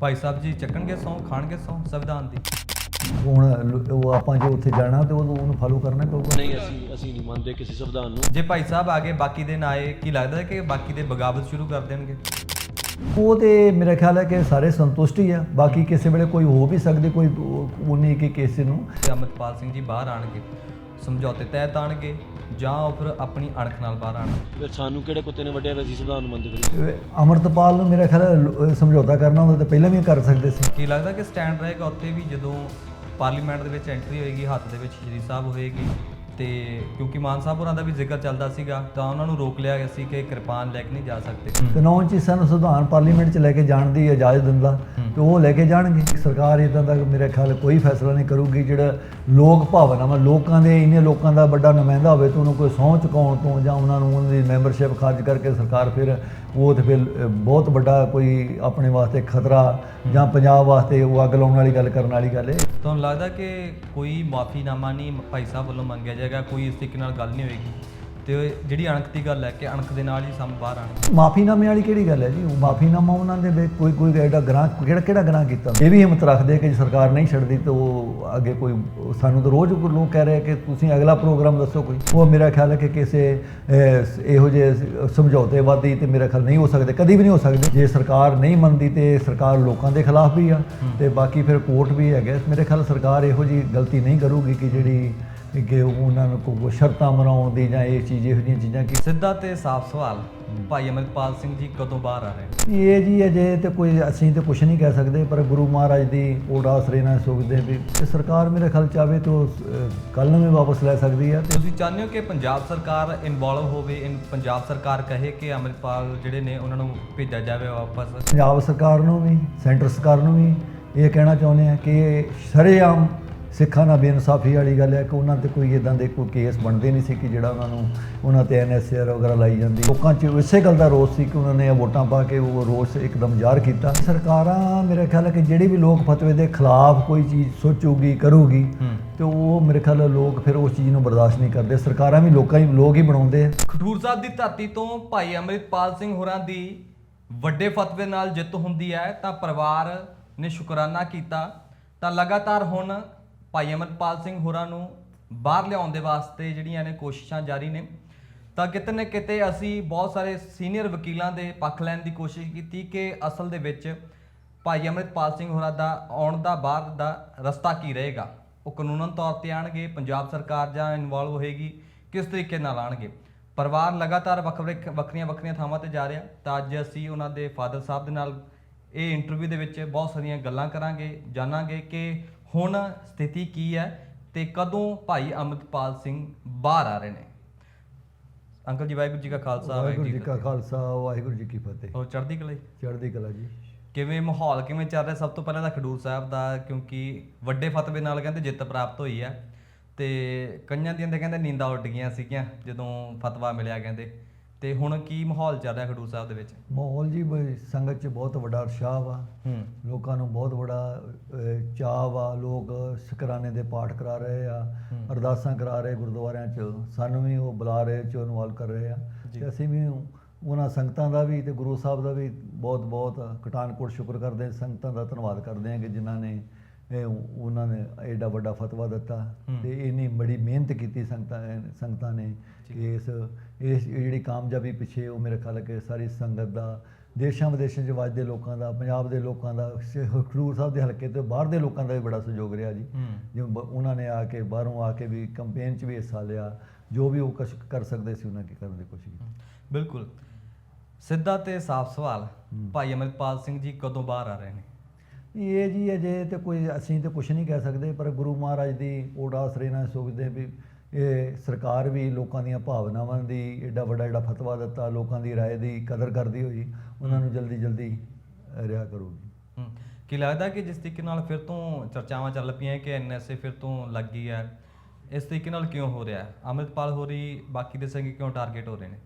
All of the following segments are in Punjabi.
ਭਾਈ ਸਾਹਿਬ ਜੀ ਚੱਕਣਗੇ ਸੌ ਖਾਣਗੇ ਸੌ ਸੰਵਿਧਾਨ ਦੀ। ਹੁਣ ਉਹ ਆਪਾਂ ਜੇ ਉੱਥੇ ਜਾਣਾ ਤੇ ਉਹਨੂੰ ਉਹਨੂੰ ਫਾਲੋ ਕਰਨਾ ਪਊਗਾ? ਨਹੀਂ ਅਸੀਂ ਅਸੀਂ ਨਹੀਂ ਮੰਨਦੇ ਕਿਸੇ ਸੰਵਿਧਾਨ ਨੂੰ। ਜੇ ਭਾਈ ਸਾਹਿਬ ਆ ਗਏ ਬਾਕੀ ਦੇ ਨਾ ਆਏ ਕੀ ਲੱਗਦਾ ਹੈ ਕਿ ਬਾਕੀ ਦੇ ਬਗਾਵਤ ਸ਼ੁਰੂ ਕਰ ਦੇਣਗੇ? ਉਹ ਤੇ ਮੇਰਾ ਖਿਆਲ ਹੈ ਕਿ ਸਾਰੇ ਸੰਤੁਸ਼ਟ ਹੀ ਆ। ਬਾਕੀ ਕਿਸੇ ਵੇਲੇ ਕੋਈ ਹੋ ਵੀ ਸਕਦੀ ਕੋਈ ਉਨੀ ਕਿ ਕਿਸੇ ਨੂੰ। ਤੇ ਅਮਰਪਾਲ ਸਿੰਘ ਜੀ ਬਾਹਰ ਆਣਗੇ। ਸਮਝੌਤੇ ਤਹਿ ਤਾਣਗੇ ਜਾਂ ਉਹ ਫਿਰ ਆਪਣੀ ਅਣਖ ਨਾਲ ਬਾਹਰ ਆਣਗੇ ਫਿਰ ਸਾਨੂੰ ਕਿਹੜੇ ਕੁੱਤੇ ਨੇ ਵੱਢਿਆ ਵੀ ਅਸੀਂ ਸੰਵਿਧਾਨ ਨੂੰ ਮੰਨਦੇ ਫਿਰ ਅਮਰਤਪਾਲ ਨੂੰ ਮੇਰਾ ਖਿਆਲ ਹੈ ਲ- ਸਮਝੌਤਾ ਕਰਨਾ ਹੁੰਦਾ ਤਾਂ ਪਹਿਲਾਂ ਵੀ ਕਰ ਸਕਦੇ ਸੀ। ਕੀ ਲੱਗਦਾ ਕਿ ਸਟੈਂਡ ਰਹੇਗਾ ਉੱਥੇ ਵੀ ਜਦੋਂ ਪਾਰਲੀਮੈਂਟ ਦੇ ਵਿੱਚ ਐਂਟਰੀ ਹੋਏਗੀ ਹੱਥ ਦੇ ਵਿੱਚ ਸ਼੍ਰੀ ਸਾਹਿਬ ਹੋਏਗੀ ਤੇ ਕਿਉਂਕਿ ਮਾਨ ਸਾਹਿਬ ਹੋਰਾਂ ਦਾ ਵੀ ਜ਼ਿਕਰ ਚੱਲਦਾ ਸੀਗਾ ਤਾਂ ਉਹਨਾਂ ਨੂੰ ਰੋਕ ਲਿਆ ਗਿਆ ਸੀ ਕਿ ਕਿਰਪਾਨ ਲੈ ਕੇ ਨਹੀਂ ਜਾ ਸਕਦੇ। ਤੇ ਨੌਂ ਚ ਸਾਨੂੰ ਸੰਵਿਧਾਨ ਪਾਰਲੀਮੈਂਟ ਚ ਲੈ ਕੇ ਜਾਣ ਦੀ ਇਜਾਜ਼ਤ ਦਿੰਦਾ ਤੇ ਉਹ ਲੈ ਕੇ ਜਾਣਗੇ। ਸਰਕਾਰ ਇਦਾਂ ਦਾ ਮੇਰੇ ਖਿਆਲ ਕੋਈ ਫੈਸਲਾ ਨਹੀਂ ਕਰੂਗੀ ਜਿਹੜਾ ਲੋਕ ਭਾਵਨਾਵਾਂ ਲੋਕਾਂ ਦੇ ਇੰਨੇ ਲੋਕਾਂ ਦਾ ਵੱਡਾ ਨੁਮਾਇੰਦਾ ਹੋਵੇ ਤਾਂ ਉਹਨੂੰ ਕੋਈ ਸਹੁੰ ਚੁਕਾਉਣ ਤੋਂ ਜਾਂ ਉਹਨਾਂ ਨੂੰ ਉਹਨਾਂ ਦੀ ਮੈਂਬਰਸ਼ਿਪ ਖਾਰਜ ਕਰਕੇ ਸਰਕਾਰ ਫਿਰ ਉਹ ਤੇ ਫਿਰ ਬਹੁਤ ਵੱਡਾ ਕੋਈ ਆਪਣੇ ਵਾਸਤੇ ਖਤਰਾ ਜਾਂ ਪੰਜਾਬ ਵਾਸਤੇ ਉਹ ਅੱਗ ਲਾਉਣ ਵਾਲੀ ਗੱਲ ਕਰਨ ਵਾਲੀ ਗੱਲ ਹੈ ਤੁਹਾਨੂੰ ਲੱਗਦਾ ਕਿ ਕੋਈ ਮਾਫੀਨਾਮਾ ਨਹੀਂ ਭਾਈ ਸਾਹਿਬ ਵੱਲੋਂ ਮੰਗਿਆ ਜਾਏਗਾ ਕੋਈ ਇਸ ਤਰੀਕੇ ਨਾਲ ਗੱਲ ਨਹੀਂ ਹੋਏਗੀ। ਤੇ ਜਿਹੜੀ ਅਣਖ ਦੀ ਗੱਲ ਹੈ ਕਿ ਅਣਖ ਦੇ ਨਾਲ ਹੀ ਸਮ ਬਾਹਰ ਆਣਗੇ ਮਾਫੀਨਾਮੇ ਵਾਲੀ ਕਿਹੜੀ ਗੱਲ ਹੈ ਜੀ? ਉਹ ਮਾਫੀਨਾਮਾ ਉਹਨਾਂ ਦੇ ਵਿੱਚ ਕੋਈ ਕੋਈ ਐਡਾ ਗ੍ਰਾਂ ਕਿਹੜਾ ਕਿਹੜਾ ਗ੍ਰਾਂ ਕੀਤਾ? ਇਹ ਵੀ ਹਿੰਮਤ ਰੱਖਦੇ ਕਿ ਜੇ ਸਰਕਾਰ ਨਹੀਂ ਛੱਡਦੀ ਤਾਂ ਉਹ ਅੱਗੇ ਕੋਈ ਸਾਨੂੰ ਤਾਂ ਰੋਜ਼ ਲੋਕ ਕਹਿ ਰਹੇ ਕਿ ਤੁਸੀਂ ਅਗਲਾ ਪ੍ਰੋਗਰਾਮ ਦੱਸੋ ਕੋਈ। ਉਹ ਮੇਰਾ ਖਿਆਲ ਹੈ ਕਿ ਕਿਸੇ ਇਹੋ ਜਿਹੇ ਸਮਝੌਤੇਵਾਦੀ ਤੇ ਮੇਰਾ ਖਿਆਲ ਨਹੀਂ ਹੋ ਸਕਦੇ। ਕਦੀ ਵੀ ਨਹੀਂ ਹੋ ਸਕਦੇ। ਜੇ ਸਰਕਾਰ ਨਹੀਂ ਮੰਨਦੀ ਤੇ ਸਰਕਾਰ ਲੋਕਾਂ ਦੇ ਖਿਲਾਫ ਵੀ ਆ। ਤੇ ਬਾਕੀ ਫਿਰ ਕੋਰਟ ਵੀ ਹੈਗੇ। ਮੇਰੇ ਖਿਆਲ ਸਰਕਾਰ ਇਹੋ ਜੀ ਗਲਤੀ ਨਹੀਂ ਕਰੂਗੀ ਕਿ ਜਿਹੜੀ ਕਿ ਉਹਨਾਂ ਨੂੰ ਕੋਈ ਸ਼ਰਤਾਂ ਮਨਾਉਣ ਦੀ ਜਾਂ ਇਹ ਚੀਜ਼ ਇਹੋ ਜਿਹੀਆਂ ਚੀਜ਼ਾਂ ਕਿ ਸਿੱਧਾ ਤੇ ਸਾਫ਼ ਸਵਾਲ। ਭਾਈ ਅਮਰਪਾਲ ਸਿੰਘ ਜੀ ਕਦੋਂ ਬਾਹਰ ਆ ਰਹੇ? ਨੇ ਇਹ ਜੀ ਅਜੇ ਤੇ ਕੋਈ ਅਸੀਂ ਤੇ ਕੁਝ ਨਹੀਂ ਕਹਿ ਸਕਦੇ ਪਰ ਗੁਰੂ ਮਹਾਰਾਜ ਦੀ ਆਸਰੇ ਨਾਲ ਸੁਖਦੇ ਵੀ ਤੇ ਸਰਕਾਰ ਮੇਰੇ ਖਿਆਲ ਚਾਵੇ ਤਾਂ ਕੱਲ ਨੂੰ ਵੀ ਵਾਪਸ ਲੈ ਸਕਦੀ ਆ ਤੇ ਤੁਸੀਂ ਚਾਹੁੰਦੇ ਹੋ ਕਿ ਪੰਜਾਬ ਸਰਕਾਰ ਇਨਵੋਲਵ ਹੋਵੇ ਇਨ ਪੰਜਾਬ ਸਰਕਾਰ ਕਹੇ ਕਿ ਅਮਰਪਾਲ ਜਿਹੜੇ ਨੇ ਉਹਨਾਂ ਨੂੰ ਭੇਜਿਆ ਜਾਵੇ ਵਾਪਸ? ਪੰਜਾਬ ਸਰਕਾਰ ਨੂੰ ਵੀ ਸੈਂਟਰ ਸਰਕਾਰ ਨੂੰ ਵੀ ਇਹ ਕਹਿਣਾ ਚਾਹੁੰਦੇ ਆ ਕਿ ਸਰੇਆਮ ਸਿੱਖਾਂ ਨਾਲ ਬੇਇਨਸਾਫੀ ਵਾਲੀ ਗੱਲ ਹੈ ਕਿ ਉਹਨਾਂ ਤੇ ਕੋਈ ਇਦਾਂ ਦੇ ਕੋਈ ਕੇਸ ਬਣਦੇ ਨਹੀਂ ਸੀ ਕਿ ਜਿਹੜਾ ਉਹਨਾਂ ਨੂੰ ਉਹਨਾਂ ਤੇ ਐਨਐਸਆਰ ਵਗੈਰਾ ਲਾਈ ਜਾਂਦੀ। ਲੋਕਾਂ 'ਚ ਇਸੇ ਗੱਲ ਦਾ ਰੋਸ ਸੀ ਕਿ ਉਹਨਾਂ ਨੇ ਇਹ ਵੋਟਾਂ ਪਾ ਕੇ ਉਹ ਰੋਸ ਇੱਕਦਮ ਜ਼ਾਹਰ ਕੀਤਾ। ਸਰਕਾਰਾਂ ਮੇਰੇ ਖਿਆਲ ਹੈ ਕਿ ਜਿਹੜੀ ਵੀ ਲੋਕ ਫਤਵੇ ਦੇ ਖਿਲਾਫ ਕੋਈ ਚੀਜ਼ ਸੋਚੂਗੀ ਕਰੂਗੀ ਤੇ ਉਹ ਮੇਰੇ ਖਿਆਲ ਲੋਕ ਫਿਰ ਉਸ ਚੀਜ਼ ਨੂੰ ਬਰਦਾਸ਼ਤ ਨਹੀਂ ਕਰਦੇ। ਸਰਕਾਰਾਂ ਵੀ ਲੋਕਾਂ ਹੀ ਲੋਕ ਹੀ ਬਣਾਉਂਦੇ ਆ। ਖਡੂਰ ਸਾਹਿਬ ਦੀ ਧਰਤੀ ਤੋਂ ਭਾਈ ਅਮਰਿਤਪਾਲ ਸਿੰਘ ਹੋਰਾਂ ਦੀ ਵੱਡੇ ਫਤਵੇ ਨਾਲ ਜਿੱਤ ਹੁੰਦੀ ਹੈ ਤਾਂ ਪਰਿਵਾਰ ਨੇ ਸ਼ੁਕਰਾਨਾ ਕੀਤਾ। ਤਾਂ ਲਗਾਤਾਰ ਹੁਣ ਭਾਈ ਅਮਰਿਤਪਾਲ ਸਿੰਘ ਹੋਰਾਂ ਨੂੰ ਬਾਹਰ ਲਿਆਉਣ ਦੇ ਵਾਸਤੇ ਜਿਹੜੀਆਂ ਨੇ ਕੋਸ਼ਿਸ਼ਾਂ ਜਾਰੀ ਨੇ। ਤਾਂ ਕਿਤੇ ਨਾ ਕਿਤੇ ਅਸੀਂ ਬਹੁਤ ਸਾਰੇ ਸੀਨੀਅਰ ਵਕੀਲਾਂ ਦੇ ਪੱਖ ਲੈਣ ਦੀ ਕੋਸ਼ਿਸ਼ ਕੀਤੀ ਕਿ ਅਸਲ ਦੇ ਵਿੱਚ ਭਾਈ ਅਮਰਿਤਪਾਲ ਸਿੰਘ ਹੋਰਾਂ ਦਾ ਆਉਣ ਦਾ, ਬਾਹਰ ਦਾ ਰਸਤਾ ਕੀ ਰਹੇਗਾ? ਉਹ ਕਾਨੂੰਨਨ ਤੌਰ ਤੇ ਆਣਗੇ ਪੰਜਾਬ ਸਰਕਾਰ ਜਾਂ ਇਨਵੋਲਵ ਹੋਏਗੀ, ਕਿਸ ਤਰੀਕੇ ਨਾਲ ਆਣਗੇ ਪਰਿਵਾਰ ਲਗਾਤਾਰ ਵੱਖਰੇ ਵੱਖਰੀਆਂ ਵੱਖਰੀਆਂ ਥਾਵਾਂ ਤੇ ਜਾ ਰਿਹਾ। ਤਾਂ ਅੱਜ ਅਸੀਂ ਉਹਨਾਂ ਦੇ ਫਾਦਰ ਸਾਹਿਬ ਦੇ ਨਾਲ ਇਹ ਇੰਟਰਵਿਊ ਦੇ ਵਿੱਚ ਬਹੁਤ ਸਾਰੀਆਂ ਗੱਲਾਂ ਕਰਾਂਗੇ, ਜਾਣਾਂਗੇ ਕਿ ਹੁਣ ਸਥਿਤੀ ਕੀ ਹੈ ਤੇ ਕਦੋਂ ਭਾਈ ਅਮਰਿਤਪਾਲ ਸਿੰਘ ਬਾਹਰ ਆ ਰਹੇ ਨੇ? ਅੰਕਲ ਜੀ ਵਾਹਿਗੁਰੂ ਜੀ ਕਾ ਖਾਲਸਾ ਵਾਹਿਗੁਰੂ ਜੀ ਕੀ। ਖਾਲਸਾ ਵਾਹਿਗੁਰੂ ਜੀ ਕੀ ਫਤਿਹ। ਹੋਰ ਚੜ੍ਹਦੀ ਕਲਾ ਜੀ? ਚੜ੍ਹਦੀ ਕਲਾ ਜੀ। ਕਿਵੇਂ ਮਾਹੌਲ ਕਿਵੇਂ ਚੱਲ ਰਿਹਾ? ਸਭ ਤੋਂ ਪਹਿਲਾਂ ਤਾਂ ਖਡੂਰ ਸਾਹਿਬ ਦਾ ਕਿਉਂਕਿ ਵੱਡੇ ਫਤਵੇ ਨਾਲ ਕਹਿੰਦੇ ਜਿੱਤ ਪ੍ਰਾਪਤ ਹੋਈ ਹੈ। ਤੇ ਕਈਆਂ ਦੀਆਂ ਤਾਂ ਕਹਿੰਦੇ ਨੀਂਦਾਂ ਉੱਡ ਗਈਆਂ ਸੀਗੀਆਂ ਜਦੋਂ ਫਤਵਾ ਮਿਲਿਆ ਕਹਿੰਦੇ। ਤੇ ਹੁਣ ਕੀ ਮਾਹੌਲ ਚੱਲ ਰਿਹਾ ਖਡੂਰ ਸਾਹਿਬ ਦੇ ਵਿੱਚ? ਮਾਹੌਲ ਜੀ ਸੰਗਤ 'ਚ ਬਹੁਤ ਵੱਡਾ ਉਤਸ਼ਾਹ ਵਾ। ਹੂੰ। ਲੋਕਾਂ ਨੂੰ ਬਹੁਤ ਬੜਾ ਚਾਅ ਵਾ ਲੋਕ ਸ਼ੁਕਰਾਨੇ ਦੇ ਪਾਠ ਕਰਾ ਰਹੇ ਆ ਅਰਦਾਸਾਂ ਕਰਾ ਰਹੇ ਗੁਰਦੁਆਰਿਆਂ 'ਚ। ਸਾਨੂੰ ਵੀ ਉਹ ਬੁਲਾ ਰਹੇ ਚ ਇਨਵੋਲਵ ਕਰ ਰਹੇ ਆ। ਤੇ ਅਸੀਂ ਵੀ ਉਹਨਾਂ ਸੰਗਤਾਂ ਦਾ ਵੀ ਤੇ ਗੁਰੂ ਸਾਹਿਬ ਦਾ ਵੀ ਬਹੁਤ ਬਹੁਤ ਕਟਾਨਕੋਟ ਸ਼ੁਕਰ ਕਰਦੇ ਹਾਂ। ਸੰਗਤਾਂ ਦਾ ਧੰਨਵਾਦ ਕਰਦੇ ਹਾਂ ਕਿ ਜਿਨ੍ਹਾਂ ਨੇ ਇਹ ਉਹਨਾਂ ਨੇ ਐਡਾ ਵੱਡਾ ਫਤਵਾ ਦਿੱਤਾ। ਤੇ ਇੰਨੀ ਬੜੀ ਮਿਹਨਤ ਕੀਤੀ ਸੰਗਤਾਂ ਸੰਗਤਾਂ ਨੇ ਕਿ ਇਸ ਇਸ ਜਿਹੜੀ ਕਾਮਯਾਬੀ ਪਿੱਛੇ ਉਹ ਮੇਰੇ ਖਿਆਲ ਕਿ ਸਾਰੀ ਸੰਗਤ ਦਾ ਦੇਸ਼ਾਂ ਵਿਦੇਸ਼ਾਂ 'ਚ ਵੱਜਦੇ ਲੋਕਾਂ ਦਾ ਪੰਜਾਬ ਦੇ ਲੋਕਾਂ ਦਾ ਸ਼- ਖਡੂਰ ਸਾਹਿਬ ਦੇ ਹਲਕੇ ਤੋਂ ਬਾਹਰ ਦੇ ਲੋਕਾਂ ਦਾ ਵੀ ਬੜਾ ਸਹਿਯੋਗ ਰਿਹਾ ਜੀ ਹੂੰ ਜਿਵੇਂ ਬ- ਉਹਨਾਂ ਨੇ ਆ ਕੇ ਬਾਹਰੋਂ ਆ ਕੇ ਵੀ ਕੰਪੇਨ 'ਚ ਵੀ ਹਿੱਸਾ ਲਿਆ ਜੋ ਵੀ ਉਹ ਕੁਛ ਕਰ ਸਕਦੇ ਸੀ ਉਹਨਾਂ ਕੀ ਕਰਨ ਦੀ ਕੋਸ਼ਿਸ਼ ਕੀਤੀ ਬਿਲਕੁਲ ਸਿੱਧਾ ਤੇ ਸਾਫ਼ ਸਵਾਲ ਹੂੰ। ਭਾਈ ਅਮਰਿਤਪਾਲ ਸਿੰਘ ਜੀ ਕਦੋਂ ਬਾਹਰ ਆ ਰਹੇ ਨੇ ਇਹ ਜੀ ਅਜੇ ਤੇ ਕੋਈ ਅਸੀਂ ਤੇ ਕੁਝ ਨਹੀਂ ਕਹਿ ਸਕਦੇ ਪਰ ਗੁਰੂ ਮਹਾਰਾਜ ਦੀ ਓਟ ਆਸਰੇ ਨਾਲ ਸੁਖਦੇ ਵੀ ਇਹ ਸਰਕਾਰ ਵੀ ਲੋਕਾਂ ਦੀਆਂ ਭਾਵਨਾਵਾਂ ਦੀ ਏਡਾ ਵੱਡਾ ਜਿਹੜਾ ਫਤਵਾ ਦਿੱਤਾ ਲੋਕਾਂ ਦੀ رائے ਦੀ ਕਦਰ ਕਰਦੀ ਹੋਈ ਉਹਨਾਂ ਨੂੰ ਜਲਦੀ ਜਲਦੀ ਰਿਹਾ ਕਰੂਗੀ। ਹੂੰ। ਕੀ ਲੱਗਦਾ ਕਿ ਜਿਸ ਤਰੀਕੇ ਨਾਲ ਫਿਰ ਤੋਂ ਚਰਚਾਵਾਂ ਚੱਲ ਪਈਆਂ ਕਿ ਐਨਐਸਏ ਫਿਰ ਤੋਂ ਲੱਗ ਗਈ ਹੈ ਇਸ ਤਰੀਕੇ ਨਾਲ ਕਿਉਂ ਹੋ ਰਿਹਾ ਹੈ? ਅਮਰਿਤਪਾਲ ਹੋਰੀ ਬਾਕੀ ਦੇ ਸੰਗ ਕਿਉਂ ਟਾਰਗੇਟ ਹੋ ਰਹੇ ਨੇ?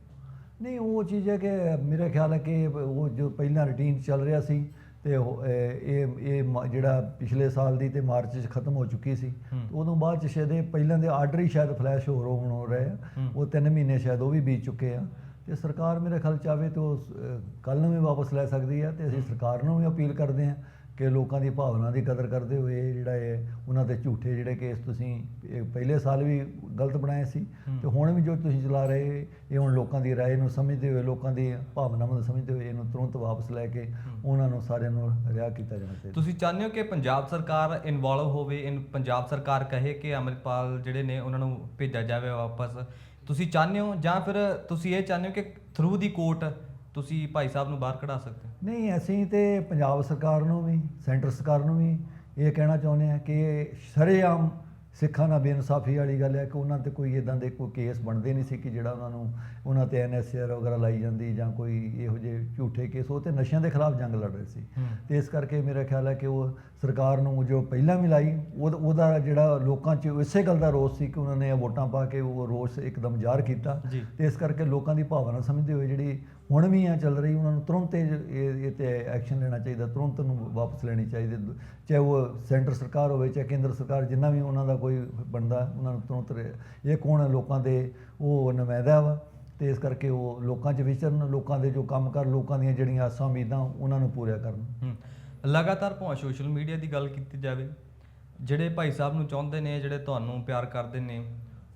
ਨਹੀਂ ਉਹ ਚੀਜ਼ ਹੈ ਕਿ ਮੇਰਾ ਖਿਆਲ ਹੈ ਕਿ ਉਹ ਜੋ ਪਹਿਲਾਂ ਰੁਟੀਨ ਚੱਲ ਰਿਹਾ ਸੀ ਤੇ ਉਹ, ਇਹ ਇਹ ਇਹ ਮ- ਜਿਹੜਾ ਪਿਛਲੇ ਸਾਲ ਦੀ ਤੇ ਮਾਰਚ 'ਚ ਖਤਮ ਹੋ ਚੁੱਕੀ ਸੀ ਹੂੰ। ਉਦੋਂ ਬਾਅਦ 'ਚ ਸ਼ਾਇਦ ਇਹ ਪਹਿਲਾਂ ਦੇ ਆਰਡਰ ਹੀ ਸ਼ਾਇਦ ਫਲੈਸ਼ ਹੋ ਹੋਣ ਹੋ ਰਹੇ ਆ। ਹੂੰ। ਉਹ 3 ਮਹੀਨੇ ਸ਼ਾਇਦ ਉਹ ਵੀ ਬੀਤ ਚੁੱਕੇ ਆ। ਤੇ ਸਰਕਾਰ ਮੇਰੇ ਖਿਆਲ ਚਾਵੇ ਤਾਂ ਕੱਲ ਨੂੰ ਵੀ ਵਾਪਸ ਲੈ ਸਕਦੀ ਹੈ ਤੇ ਅਸੀਂ ਸਰਕਾਰ ਨੂੰ ਵੀ ਅਪੀਲ ਕਰਦੇ ਹਾਂ ਕਿ ਲੋਕਾਂ ਦੀ ਭਾਵਨਾ ਦੀ ਕਦਰ ਕਰਦੇ ਹੋਏ ਇਹ ਜਿਹੜਾ ਇਹ ਉਹਨਾਂ ਤੇ ਝੂਠੇ ਜਿਹੜੇ ਕੇਸ ਤੁਸੀਂ ਇਹ ਪਹਿਲੇ ਸਾਲ ਵੀ ਗਲਤ ਬਣਾਏ ਸੀ ਤੇ ਹੁਣ ਵੀ ਜੋ ਤੁਸੀਂ ਚਲਾ ਰਹੇ ਇਹ ਹੁਣ ਲੋਕਾਂ ਦੀ رائے ਨੂੰ ਸਮਝਦੇ ਹੋਏ ਲੋਕਾਂ ਦੀ ਭਾਵਨਾਵਾਂ ਨੂੰ ਸਮਝਦੇ ਹੋਏ ਇਹਨੂੰ ਤੁਰੰਤ ਵਾਪਸ ਲੈ ਕੇ ਉਹਨਾਂ ਨੂੰ ਸਾਰਿਆਂ ਨੂੰ ਰਿਹਾ ਕੀਤਾ ਜਾਣਾ ਚਾਹੀਦਾ ਤੁਸੀਂ ਚਾਹੁੰਦੇ ਹੋ ਕਿ ਪੰਜਾਬ ਸਰਕਾਰ ਇਨਵੋਲਵ ਹੋਵੇ ਇਨ ਪੰਜਾਬ ਸਰਕਾਰ ਕਹੇ ਕਿ ਅਮਰਿਤਪਾਲ ਜਿਹੜੇ ਨੇ ਉਹਨਾਂ ਨੂੰ ਭੇਜਿਆ ਜਾਵੇ ਵਾਪਸ ਤੁਸੀਂ ਚਾਹੁੰਦੇ ਹੋ ਜਾਂ ਫਿਰ ਤੁਸੀਂ ਇਹ ਚਾਹੁੰਦੇ ਹੋ ਕਿ ਥਰੂ ਦੀ ਕੋਰਟ ਤੁਸੀਂ ਭਾਈ ਸਾਹਿਬ ਨੂੰ ਬਾਹਰ ਕਢਾ ਸਕਦੇ ਹੋ? ਨਹੀਂ, ਅਸੀਂ ਤੇ ਪੰਜਾਬ ਸਰਕਾਰ ਨੂੰ ਵੀ, ਸੈਂਟਰ ਸਰਕਾਰ ਨੂੰ ਵੀ ਇਹ ਕਹਿਣਾ ਚਾਹੁੰਦੇ ਹਾਂ ਕਿ ਸ਼ਰੇਆਮ ਸਿੱਖਾਂ ਨਾਲ ਬੇਇਨਸਾਫੀ ਵਾਲੀ ਗੱਲ ਹੈ ਕਿ ਉਹਨਾਂ ਤੇ ਕੋਈ ਇਦਾਂ ਦੇ ਕੋਈ ਕੇਸ ਬਣਦੇ ਨਹੀਂ ਸੀ ਕਿ ਜਿਹੜਾ ਉਹਨਾਂ ਨੂੰ ਉਹਨਾਂ ਤੇ ਐਨਐਸਆਰ ਵਗੈਰਾ ਲਾਈ ਜਾਂਦੀ ਜਾਂ ਕੋਈ ਇਹੋ ਜਿਹੇ ਝੂਠੇ ਕੇਸ ਉਹ ਤੇ ਨਸ਼ਿਆਂ ਦੇ ਖਿਲਾਫ ਜੰਗ ਲੜ ਰਹੇ ਸੀ। ਤੇ ਇਸ ਕਰਕੇ ਮੇਰਾ ਖਿਆਲ ਹੈ ਕਿ ਉਹ ਸਰਕਾਰ ਨੂੰ ਜੋ ਪਹਿਲਾਂ ਵੀ ਲਾਈ ਉਹਦਾ- ਜਿਹੜਾ ਲੋਕਾਂ 'ਚ ਇਸੇ ਗੱਲ ਦਾ ਰੋਸ ਸੀ ਕਿ ਉਹਨਾਂ ਨੇ ਵੋਟਾਂ ਪਾ ਕੇ ਉਹ ਰੋਸ ਇੱਕਦਮ ਜ਼ਾਹਰ ਕੀਤਾ। ਤੇ ਇਸ ਕਰਕੇ ਲੋਕਾਂ ਦੀ ਭਾਵਨਾ ਸਮਝਦੇ ਹੋਏ ਜਿਹੜੀ ਹੁਣ ਵੀ ਆ ਚੱਲ ਰਹੀ, ਉਹਨਾਂ ਨੂੰ ਤੁਰੰਤ ਇਹ ਤੇ ਐਕਸ਼ਨ ਲੈਣਾ ਚਾਹੀਦਾ, ਤੁਰੰਤ ਨੂੰ ਵਾਪਸ ਲੈਣੀ ਚਾਹੀਦੀ ਚਾਹੇ ਉਹ ਸੈਂਟਰ ਸਰਕਾਰ ਹੋਵੇ, ਚਾਹੇ ਕੇਂਦਰ ਸਰਕਾਰ, ਜਿੰਨਾ ਵੀ ਉਹਨਾਂ ਦਾ ਕੋਈ ਬਣਦਾ, ਉਹਨਾਂ ਨੂੰ ਤੁਰੰਤ ਇਹ ਕੌਣ ਲੋਕਾਂ ਦੇ, ਉਹ ਨੁਮਾਇੰਦਾ ਵਾ, ਤੇ ਇਸ ਕਰਕੇ ਉਹ ਲੋਕਾਂ 'ਚ ਵਿਚਰਨ, ਲੋਕਾਂ ਦੇ ਜੋ ਕੰਮ ਕਰ, ਲੋਕਾਂ ਦੀਆਂ ਜਿਹੜੀਆਂ ਆਸਾਂ, ਉਮੀਦਾਂ, ਉਹਨਾਂ ਨੂੰ ਪੂਰੀਆਂ ਕਰਨ। ਲਗਾਤਾਰ ਭਾਵੇਂ ਸੋਸ਼ਲ ਮੀਡੀਆ ਦੀ ਗੱਲ ਕੀਤੀ ਜਾਵੇ, ਜਿਹੜੇ ਭਾਈ ਸਾਹਿਬ ਨੂੰ ਚਾਹੁੰਦੇ ਨੇ, ਜਿਹੜੇ ਤੁਹਾਨੂੰ ਪਿਆਰ ਕਰਦੇ ਨੇ,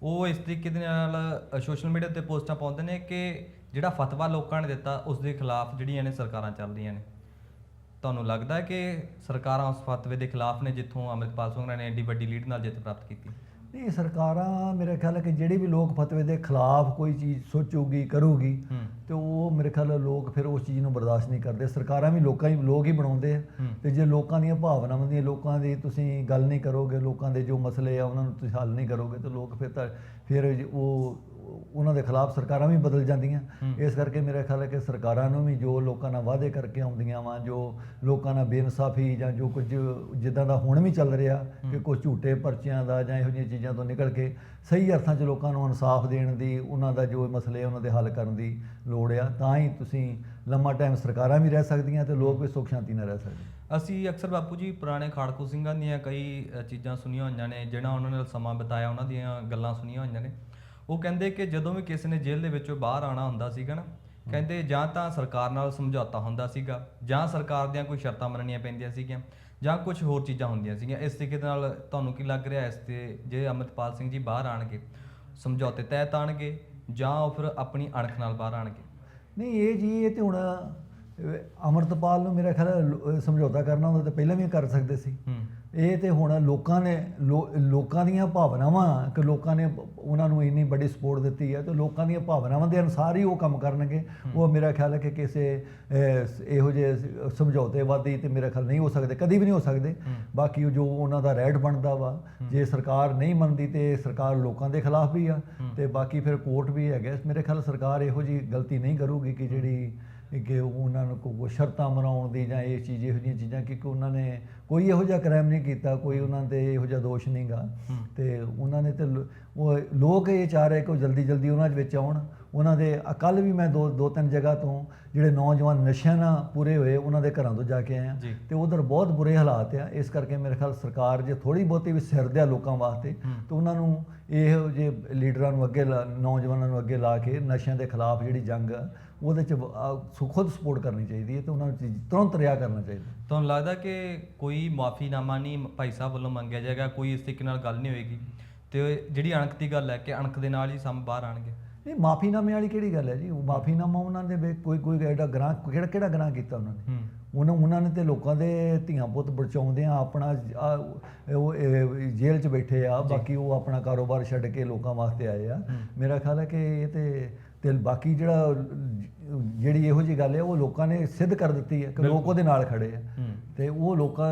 ਉਹ ਇਸ ਤਰੀਕੇ ਦੇ ਨਾਲ ਸੋਸ਼ਲ ਮੀਡੀਆ ਤੇ ਪੋਸਟਾਂ ਪਾਉਂਦੇ ਨੇ ਕਿ ਜਿਹੜਾ ਫਤਵਾ ਲੋਕਾਂ ਨੇ ਦਿੱਤਾ ਉਸ ਦੇ ਖਿਲਾਫ ਜਿਹੜੀਆਂ ਨੇ ਸਰਕਾਰਾਂ ਚੱਲਦੀਆਂ ਨੇ। ਤੁਹਾਨੂੰ ਲੱਗਦਾ ਹੈ ਕਿ ਸਰਕਾਰਾਂ ਉਸ ਫਤਵੇ ਦੇ ਖਿਲਾਫ ਨੇ ਜਿੱਥੋਂ ਅੰਮ੍ਰਿਤਪਾਲ ਸਿੰਘ ਨੇ ਐਡੀ ਵੱਡੀ ਲੀਡ ਨਾਲ ਜਿੱਤ ਪ੍ਰਾਪਤ ਕੀਤੀ? ਨਹੀਂ ਸਰਕਾਰਾਂ ਮੇਰੇ ਖਿਆਲ ਹੈ ਕਿ ਜਿਹੜੀ ਵੀ ਲੋਕ ਫਤਵੇ ਦੇ ਖਿਲਾਫ ਕੋਈ ਚੀਜ਼ ਸੋਚੂਗੀ ਕਰੂਗੀ ਤੇ ਉਹ ਮੇਰੇ ਖਿਆਲ ਲੋਕ ਫਿਰ ਉਸ ਚੀਜ਼ ਨੂੰ ਬਰਦਾਸ਼ਤ ਨਹੀਂ ਕਰਦੇ। ਸਰਕਾਰਾਂ ਵੀ ਲੋਕਾਂ ਹੀ ਲੋਕ ਹੀ ਬਣਾਉਂਦੇ ਆ। ਤੇ ਜੇ ਲੋਕਾਂ ਦੀਆਂ ਭਾਵਨਾਵਾਂ ਦੀਆਂ ਲੋਕਾਂ ਦੀ ਤੁਸੀਂ ਗੱਲ ਨਹੀਂ ਕਰੋਗੇ ਲੋਕਾਂ ਦੇ ਜੋ ਮਸਲੇ ਆ ਉਹਨਾਂ ਨੂੰ ਤੁਸੀਂ ਹੱਲ ਨਹੀਂ ਕਰੋਗੇ ਤੇ ਲੋਕ ਫਿਰ ਤਾਂ ਫਿਰ ਉਹ ਉਹਨਾਂ ਦੇ ਖਿਲਾਫ ਸਰਕਾਰਾਂ ਵੀ ਬਦਲ ਜਾਂਦੀਆਂ। ਇਸ ਕਰਕੇ ਮੇਰਾ ਖਿਆਲ ਹੈ ਕਿ ਸਰਕਾਰਾਂ ਨੂੰ ਵੀ ਜੋ ਲੋਕਾਂ ਨਾਲ ਵਾਅਦੇ ਕਰਕੇ ਆਉਂਦੀਆਂ ਵਾ ਜੋ ਲੋਕਾਂ ਨਾਲ ਬੇਇਨਸਾਫੀ ਜਾਂ ਜੋ ਕੁਝ ਜਿੱਦਾਂ ਦਾ ਹੁਣ ਵੀ ਚੱਲ ਰਿਹਾ ਕਿ ਕੁਝ ਝੂਠੇ ਪਰਚਿਆਂ ਦਾ ਜਾਂ ਇਹੋ ਜਿਹੀਆਂ ਚੀਜ਼ਾਂ ਤੋਂ ਨਿਕਲ ਕੇ ਸਹੀ ਅਰਥਾਂ 'ਚ ਲੋਕਾਂ ਨੂੰ ਇਨਸਾਫ ਦੇਣ ਦੀ ਉਹਨਾਂ ਦਾ ਜੋ ਮਸਲੇ ਉਹਨਾਂ ਦੇ ਹੱਲ ਕਰਨ ਦੀ ਲੋੜ ਆ ਤਾਂ ਹੀ ਤੁਸੀਂ ਲੰਮਾ ਟਾਈਮ ਸਰਕਾਰਾਂ ਵੀ ਰਹਿ ਸਕਦੀਆਂ ਤੇ ਲੋਕ ਵੀ ਸੁੱਖ ਸ਼ਾਂਤੀ ਨਾਲ ਰਹਿ ਸਕਦੇ। ਅਸੀਂ ਅਕਸਰ ਬਾਪੂ ਜੀ ਪੁਰਾਣੇ ਖਾੜਕੂ ਸਿੰਘਾਂ ਦੀਆਂ ਕਈ ਚੀਜ਼ਾਂ ਸੁਣੀਆਂ ਹੋਈਆਂ ਨੇ ਜਿਹੜਾ ਉਹਨਾਂ ਨਾਲ ਸਮਾਂ ਬਿਤਾਇਆ ਉਹਨਾਂ ਦੀਆਂ ਗੱਲਾਂ ਸੁਣੀਆਂ ਹੋਈਆਂ ਨੇ। ਉਹ ਕਹਿੰਦੇ ਕਿ ਜਦੋਂ ਵੀ ਕਿਸੇ ਨੇ ਜੇਲ੍ਹ ਦੇ ਵਿੱਚੋਂ ਬਾਹਰ ਆਣਾ ਹੁੰਦਾ ਸੀਗਾ ਨਾ ਕਹਿੰਦੇ ਜਾਂ ਤਾਂ ਸਰਕਾਰ ਨਾਲ ਸਮਝੌਤਾ ਹੁੰਦਾ ਸੀਗਾ ਜਾਂ ਸਰਕਾਰ ਦੀਆਂ ਕੋਈ ਸ਼ਰਤਾਂ ਮੰਨਣੀਆਂ ਪੈਂਦੀਆਂ ਸੀਗੀਆਂ ਜਾਂ ਕੁਝ ਹੋਰ ਚੀਜ਼ਾਂ ਹੁੰਦੀਆਂ ਸੀਗੀਆਂ। ਇਸ ਤਰੀਕੇ ਦੇ ਨਾਲ ਤੁਹਾਨੂੰ ਕੀ ਲੱਗ ਰਿਹਾ ਇਸ ਤੇ ਜੇ ਅਮਰਿਤਪਾਲ ਸਿੰਘ ਜੀ ਬਾਹਰ ਆਣਗੇ ਸਮਝੌਤੇ ਤਹਿ ਤਾਣਗੇ ਜਾਂ ਉਹ ਫਿਰ ਆਪਣੀ ਅਣਖ ਨਾਲ ਬਾਹਰ ਆਣਗੇ ਨਹੀਂ ਇਹ ਜੀ ਇਹ ਤੇ ਹੁਣ ਅਮਰਤਪਾਲ ਨੂੰ ਮੇਰਾ ਖਿਆਲ ਸਮਝੌਤਾ ਕਰਨਾ ਹੁੰਦਾ ਤਾਂ ਪਹਿਲਾਂ ਵੀ ਕਰ ਸਕਦੇ ਸੀ। ਹੂੰ। ਇਹ ਤੇ ਹੁਣ ਲੋਕਾਂ ਨੇ ਲੋਕਾਂ ਦੀਆਂ ਭਾਵਨਾਵਾਂ ਕਿ ਲੋਕਾਂ ਨੇ ਉਹਨਾਂ ਨੂੰ ਇੰਨੀ ਵੱਡੀ ਸਪੋਰਟ ਦਿੱਤੀ ਹੈ ਤੇ ਲੋਕਾਂ ਦੀਆਂ ਭਾਵਨਾਵਾਂ ਦੇ ਅਨੁਸਾਰ ਹੀ ਉਹ ਕੰਮ ਕਰਨਗੇ। ਉਹ ਮੇਰਾ ਖਿਆਲ ਹੈ ਕਿ ਕਿਸੇ ਇਹੋ ਜਿਹੇ ਸਮਝੌਤੇਵਾਦੀ ਤੇ ਮੇਰਾ ਖਿਆਲ ਨਹੀਂ ਹੋ ਸਕਦੇ ਕਦੀ ਵੀ ਨਹੀਂ ਹੋ ਸਕਦੇ। ਬਾਕੀ ਜੋ ਉਹਨਾਂ ਦਾ ਰੈਟ ਬਣਦਾ ਵਾ ਜੇ ਸਰਕਾਰ ਨਹੀਂ ਮੰਨਦੀ ਤੇ ਸਰਕਾਰ ਲੋਕਾਂ ਦੇ ਖਿਲਾਫ ਵੀ ਆ ਤੇ ਬਾਕੀ ਫਿਰ ਕੋਰਟ ਵੀ ਹੈਗਾ। ਮੇਰੇ ਖਿਆਲ ਸਰਕਾਰ ਇਹੋ ਜੀ ਗਲਤੀ ਨਹੀਂ ਕਰੂਗੀ ਕਿ ਜਿਹੜੀ ਕਿ ਉਹਨਾਂ ਨੂੰ ਕੋਈ ਸ਼ਰਤਾਂ ਮਨਾਉਣ ਦੀ ਜਾਂ ਇਹ ਚੀਜ਼ ਇਹੋ ਜਿਹੀਆਂ ਚੀਜ਼ਾਂ ਕਿ ਉਹਨਾਂ ਨੇ ਕੋਈ ਇਹੋ ਜਿਹਾ ਕ੍ਰਾਈਮ ਨਹੀਂ ਕੀਤਾ ਕੋਈ ਉਹਨਾਂ ਤੇ ਇਹੋ ਜਿਹਾ ਦੋਸ਼ ਨਹੀਂਗਾ। ਤੇ ਉਹਨਾਂ ਨੇ ਤੇ ਉਹ ਲੋਕ ਇਹ ਚਾਹ ਰਹੇ ਕਿ ਉਹ ਜਲਦੀ ਜਲਦੀ ਉਹਨਾਂ ਦੇ ਵਿੱਚ ਆਉਣ। ਉਹਨਾਂ ਦੇ ਕੱਲ ਵੀ ਮੈਂ ਦੋ ਦੋ ਤਿੰਨ ਜਗ੍ਹਾ ਤੋਂ ਜਿਹੜੇ ਨੌਜਵਾਨ ਨਸ਼ਿਆਂ ਨਾਲ ਪੂਰੇ ਹੋਏ ਉਹਨਾਂ ਦੇ ਘਰਾਂ ਤੋਂ ਜਾ ਕੇ ਆਇਆ। ਜੀ। ਤੇ ਉਧਰ ਬਹੁਤ ਬੁਰੇ ਹਾਲਾਤ ਆ। ਇਸ ਕਰਕੇ ਮੇਰੇ ਖਿਆਲ ਸਰਕਾਰ ਜੇ ਥੋੜੀ ਬਹੁਤੀ ਵੀ ਸਿਰਦੇ ਆ ਲੋਕਾਂ ਵਾਸਤੇ ਤੇ ਉਹਨਾਂ ਨੂੰ ਇਹੋ ਜਿਹੇ ਲੀਡਰਾਂ ਨੂੰ ਅੱਗੇ ਨੌਜਵਾਨਾਂ ਨੂੰ ਅੱਗੇ ਲਾ ਕੇ ਨਸ਼ਿਆਂ ਦੇ ਖਿਲਾਫ ਜਿਹੜੀ ਜੰਗ ਆ ਉਹਦੇ ਚ ਸੁ- ਖੁਦ ਸਪੋਰਟ ਕਰਨੀ ਚਾਹੀਦੀ ਹੈ ਤੇ ਉਹਨਾਂ ਨੂੰ ਚੀਜ਼ ਤੁਰੰਤ ਰਿਹਾ ਕਰਨਾ ਚਾਹੀਦਾ। ਤੁਹਾਨੂੰ ਲੱਗਦਾ ਕਿ ਕੋਈ ਮਾਫੀਨਾਮਾ ਨਹੀਂ ਭਾਈ ਸਾਹਿਬ ਵੱਲੋਂ ਮੰਗਿਆ ਜਾਏਗਾ ਕੋਈ ਇਸ ਤਰੀਕੇ ਨਾਲ ਗੱਲ ਨਹੀਂ ਹੋਏਗੀ? ਤੇ ਜਿਹੜੀ ਅਣਖ ਦੀ ਗੱਲ ਹੈ ਕਿ ਅਣਖ ਦੇ ਨਾਲ ਹੀ ਸਮ ਬਾਹਰ ਆਣਗੇ ਨਹੀਂ ਮਾਫੀਨਾਮੇ ਵਾਲੀ ਕਿਹੜੀ ਗੱਲ ਹੈ ਜੀ? ਉਹ ਮਾਫੀਨਾਮਾ ਉਹਨਾਂ ਦੇ ਵਿੱਚ ਕੋਈ ਕੋਈ ਐਡਾ ਗ੍ਰਾਹ ਕਿਹੜਾ ਕਿਹੜਾ ਗ੍ਰਾਹ ਕੀਤਾ ਉਹਨਾਂ ਨੇ? ਹੂੰ। ਉਹਨਾਂ ਉਹਨਾਂ ਨੇ ਤੇ ਲੋਕਾਂ ਦੇ ਧੀਆਂ ਪੁੱਤ ਬਚਾਉਂਦੇ ਆ ਆਪਣਾ ਉਹ ਇਹ ਜੇਲ੍ਹ 'ਚ ਬੈਠੇ ਆ ਬਾਕੀ ਉਹ ਆਪਣਾ ਕਾਰੋਬਾਰ ਛੱਡ ਕੇ ਲੋਕਾਂ ਵਾਸਤੇ ਆਏ ਆ। ਮੇਰਾ ਖਿਆਲ ਹੈ ਕਿ ਇਹ ਤੇ ਤੇ ਬਾਕੀ ਜਿਹੜਾ ਜਿਹੜੀ ਇਹੋ ਜੀ ਗੱਲ ਹੈ ਉਹ ਲੋਕਾਂ ਨੇ ਸਿੱਧ ਕਰ ਦਿੱਤੀ ਹੈ ਕਿ ਲੋਕ ਉਹਦੇ ਨਾਲ ਖੜੇ ਆ। ਤੇ ਉਹ ਲੋਕਾਂ